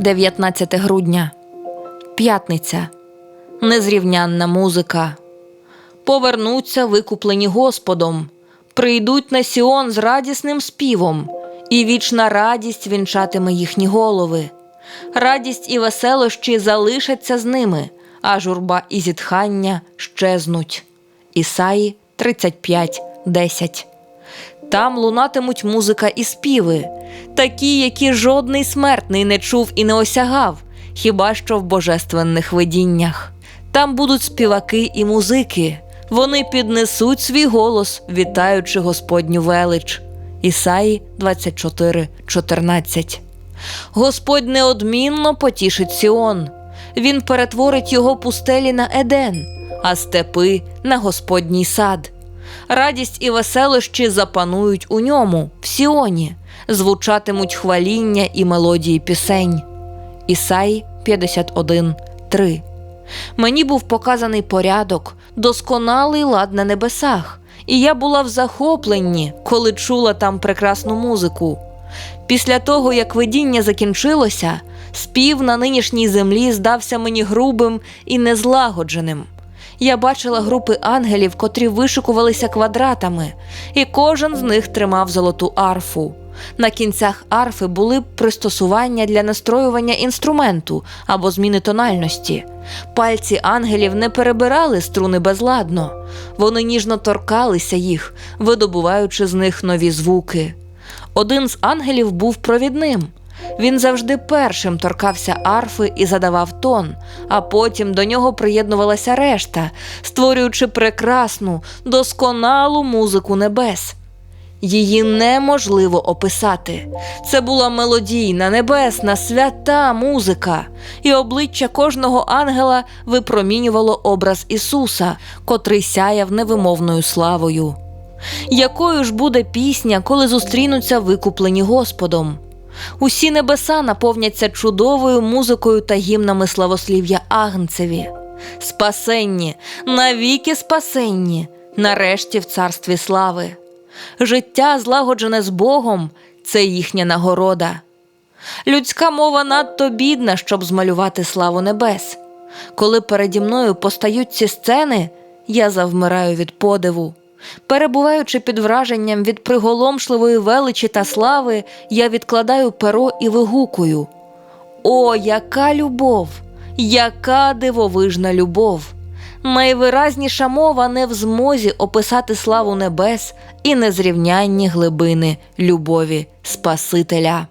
19 грудня. П'ятниця. Незрівнянна музика. Повернуться викуплені Господом, прийдуть на Сіон з радісним співом, і вічна радість вінчатиме їхні голови. Радість і веселощі залишаться з ними, а журба і зітхання щезнуть. Ісаї 35, 10 там лунатимуть музика і співи, такі, які жодний смертний не чув і не осягав, хіба що в божественних видіннях. Там будуть співаки і музики, вони піднесуть свій голос, вітаючи Господню велич. Ісаї 24, 14 Господь неодмінно потішить Сіон. Він перетворить його пустелі на Еден, а степи на Господній сад. Радість і веселощі запанують у ньому, в Сіоні, звучатимуть хваління і мелодії пісень. Ісаї 51, 3 Мені був показаний порядок, досконалий лад на небесах, і я була в захопленні, коли чула там прекрасну музику. Після того, як видіння закінчилося, спів на нинішній землі здався мені грубим і незлагодженим. Я бачила групи ангелів, котрі вишикувалися квадратами, і кожен з них тримав золоту арфу. На кінцях арфи були пристосування для настроювання інструменту або зміни тональності. Пальці ангелів не перебирали струни безладно, вони ніжно торкалися їх, видобуваючи з них нові звуки. Один з ангелів був провідним. Він завжди першим торкався арфи і задавав тон, а потім до нього приєднувалася решта, створюючи прекрасну, досконалу музику небес. Її неможливо описати. Це була мелодійна, небесна, свята музика, і обличчя кожного ангела випромінювало образ Ісуса, котрий сяяв невимовною славою. Якою ж буде пісня, коли зустрінуться викуплені Господом? Усі небеса наповняться чудовою музикою та гімнами славослів'я Агнцеві. Спасенні, навіки спасенні, нарешті в царстві слави. Життя, злагоджене з Богом, це їхня нагорода. Людська мова надто бідна, щоб змалювати славу небес. Коли переді мною постають ці сцени, я завмираю від подиву. Перебуваючи під враженням від приголомшливої величі та слави, я відкладаю перо і вигукую: О, яка любов! Яка дивовижна любов! Найвиразніша мова не в змозі описати славу небес і незрівнянні глибини любові Спасителя.